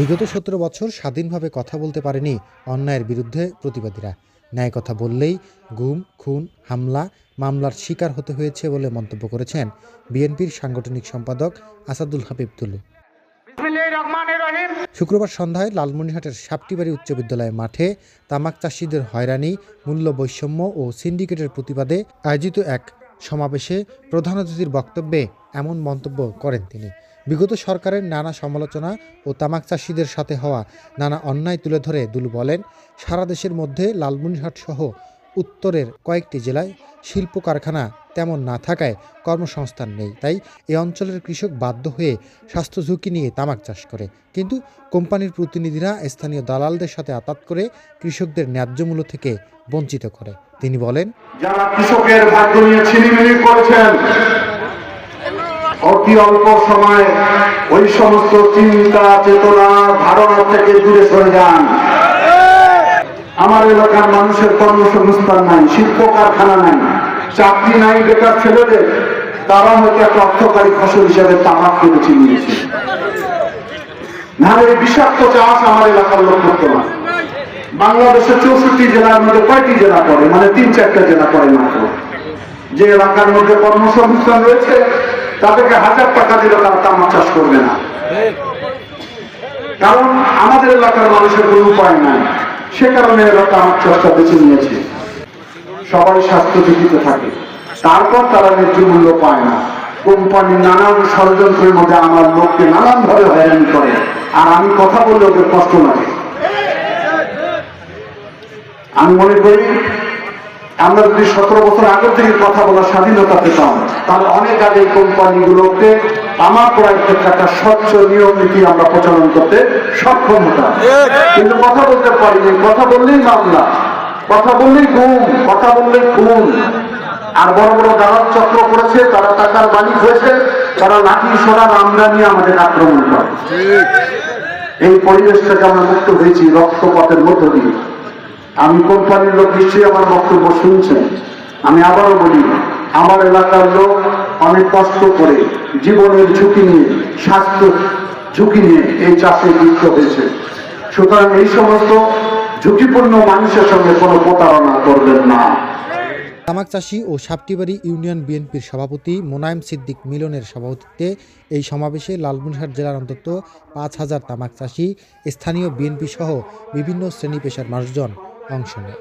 বিগত সতেরো বছর স্বাধীনভাবে কথা বলতে পারেনি অন্যায়ের বিরুদ্ধে প্রতিবাদীরা। ন্যায় কথা বললেই গুম খুন হামলা মামলার শিকার হতে হয়েছে বলে মন্তব্য করেছেন বিএনপির সাংগঠনিক সম্পাদক আসাদুল হাবিব তুলু। শুক্রবার সন্ধ্যায় লালমনিরহাটের সাপটিবাড়ি উচ্চ বিদ্যালয়ের মাঠে তামাক চাষিদের হয়রানি মূল্য বৈষম্য ও সিন্ডিকেটের প্রতিবাদে আয়োজিত এক সমাবেশে প্রধান অতিথির বক্তব্যে এমন মন্তব্য করেন তিনি। বিগত সরকারের নানা সমালোচনা ও তামাক চাষিদের সাথে হওয়া নানা অন্যায় তুলে ধরে দুলু বলেন, সারা দেশের মধ্যে লালমনিরহাট সহ উত্তরের কয়েকটি জেলায় শিল্প কারখানা তেমন না থাকায় কর্মসংস্থান নেই। তাই এই অঞ্চলের কৃষক বাধ্য হয়ে স্বাস্থ্য ঝুঁকি নিয়ে তামাক চাষ করে। কিন্তু কোম্পানির প্রতিনিধিরা স্থানীয় দালালদের সাথে আতাত করে কৃষকদের ন্যায্য মূল্য থেকে বঞ্চিত করে। তিনি বলেন, যারা কৃষকের ভাগ্য ছিনিমিনি করেছেন অতি অল্প সময় ওই সমস্ত চিন্তা, চেতনা, ধারণা থেকে দূরে সরে যান। আমার এলাকার মানুষের কর্মসংস্থান নাই শিল্প কারখানা নাই, চাকরি নাই, বেকার ছেলেদের। তারা হয়তো একটা অর্থকারী ফসল হিসাবে তামাক কিনেছে নিয়েছে নাহলে বিষাক্ত চাষ আমার এলাকার লোক করতো না। বাংলাদেশের চৌষট্টি জেলার মধ্যে কয়টি জেলা পড়ে? মানে তিন চারটা জেলা পড়ে মাত্র। যে এলাকার মধ্যে কর্মসংস্থান রয়েছে তাদেরকে হাজার টাকা দিলে তারা তামাক চাষ করবে না। কারণ আমাদের এলাকার মানুষের কোনো উপায় নাই। সে কারণে এরা তামাক চাষটা বেছে নিয়েছে। সবাই স্বাস্থ্য ঝুঁকিতে থাকে। তারপর তারা ন্যায্য মূল্য পায় না। কোম্পানি নানান ষড়যন্ত্রের মধ্যে আমার লোককে নানান ভাবে হয়রানি করে। আর আমি কথা বললে ওদের কষ্ট লাগে। আমি মনে করি আমরা যদি সতেরো বছর আগের থেকে কথা বলার স্বাধীনতা পেতাম, তাহলে অনেক আগে এই কোম্পানিগুলোকে আমার ক্ষেত্রে একটা স্বচ্ছ নিয়ম নীতি আমরা প্রচলন করতে সক্ষম হতাম। কিন্তু কথা বলতে পারিনি। কথা বললেই মামলা, কথা বললেই গুম কথা বললেই খুন। আর বড় বড় দালাল চক্র করেছে, তারা টাকার মালিক হয়েছে, তারা লাঠি সোনার আমদানি আমাদের আক্রমণ করে। এই পরিবেশ থেকে আমরা মুক্ত হয়েছি রক্তপাতের মধ্য দিয়ে। আমি কোম্পানির লোক নিশ্চয়ই আমার বক্তব্য শুনছেন? আমি আবারও বলি, আমার এলাকার লোক অনেক কষ্ট করে জীবনের ঝুঁকি নিয়ে স্বাস্থ্য ঝুঁকি নিয়ে এই চাষে যুক্ত হয়েছে। সুতরাং এই সমস্ত ঝুঁকিপূর্ণ মানুষের সঙ্গে কোনো প্রতারণা করবেন না। তামাক চাষি ও সাপটিবাড়ি ইউনিয়ন বিএনপির সভাপতি মোনায়েম সিদ্দিক মিলনের সভাপতিত্বে এই সমাবেশে লালমনিরহাট জেলার অন্তত পাঁচ হাজার তামাক চাষি, স্থানীয় বিএনপি সহ বিভিন্ন শ্রেণি পেশার মানুষজন অংশ নেয়।